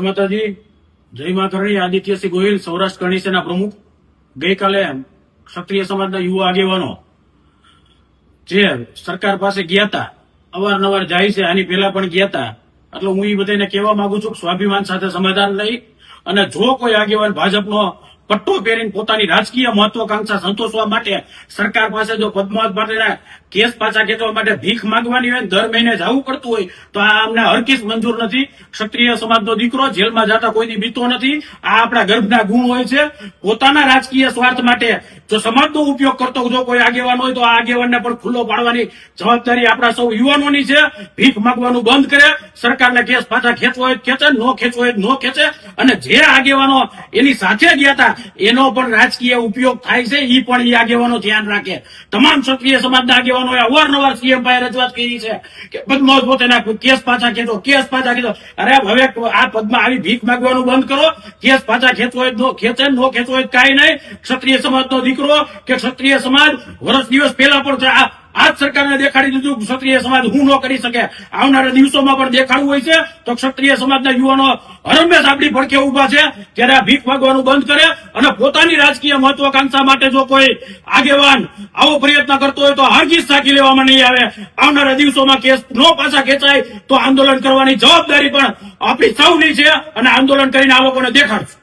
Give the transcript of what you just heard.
માતાજી, જય મા આદિત્યસિંહ ગોહિલ, સૌરાષ્ટ્ર કરણી સેના પ્રમુખ. ગઈકાલે ક્ષત્રિય સમાજના યુવા આગેવાનો જે સરકાર પાસે ગયા હતા, અવારનવાર જાય છે, આની પહેલા પણ ગયા હતા. એટલે હું એ બધાને કહેવા માંગુ છું સ્વાભિમાન સાથે સમાધાન લઈ અને જો કોઈ આગેવાન ભાજપનો પટ્ટો પહેરીને પોતાની રાજકીય મહત્વાકાંક્ષા સંતોષવા માટે સરકાર પાસે જો પદ્માવત માટેના કેસ પાછા ખેંચવા માટે ભીખ માંગવાની હોય દર મહિને જવું પડતું હોય, તો આ અમને હરકીસ મંજૂર નથી. ક્ષત્રિય સમાજનો દીકરો જેલમાં જતા કોઈથી બીતો નથી. આ આપણા ગર્ભના ગુણ હોય છે. પોતાના રાજકીય સ્વાર્થ માટે જો સમાજનો ઉપયોગ કરતો જો કોઈ આગેવાન હોય, તો આ આગેવાનને પણ ખુલ્લો પાડવાની જવાબદારી આપણા સૌ યુવાનોની છે. ભીખ માંગવાનું બંધ કરે. સરકારને કેસ પાછા ખેંચવો હોય ખેંચે. નો ખેંચવો હોય નો ખેંચે. અને જે આગેવાનો એની સાથે ગયા હતા એનો પણ રાજકીય ઉપયોગ થાય છે એ પણ એ આગેવાનો ધ્યાન રાખે. તમામ ક્ષત્રિય સમાજના આગેવાનો અવારનવાર સીએમ ભાઈ રજૂઆત કરી છે કે પદ્માવત પોતેના કેસ પાછા ખેંચો, કેસ પાછા ખેંચો. અરે હવે આ પદમાં આવી ભીખ માગવાનું બંધ કરો, કેસ પાછા ખેતો હોય ખેંચે નો ખેંચવો હોય કાંઈ નહીં. ક્ષત્રિય સમાજનો દીકરો કે ક્ષત્રિય સમાજ વર્ષ દિવસ પહેલા પણ આ સરકારને દેખાડી દીધું ક્ષત્રિય સમાજ હું ન કરી શકે. આવનારા દિવસોમાં પણ દેખાડવું હોય છે, તો ક્ષત્રિય સમાજના યુવાનો હરમેશ આપણી પડખે ઊભા છે, ત્યારે આ ભીખ માંગવાનું બંધ કરે અને પોતાની રાજકીય મહત્વાકાંક્ષા માટે જો કોઈ આગેવાન આવો પ્રયત્ન કરતો હોય તો હારગીસ સાકી લેવામાં નહીં આવે. આવનારા દિવસોમાં કેસ નો પાછા ખેંચાય તો આંદોલન કરવાની જવાબદારી પણ આપણી સૌની છે અને આંદોલન કરીને આ લોકોને દેખાડશું.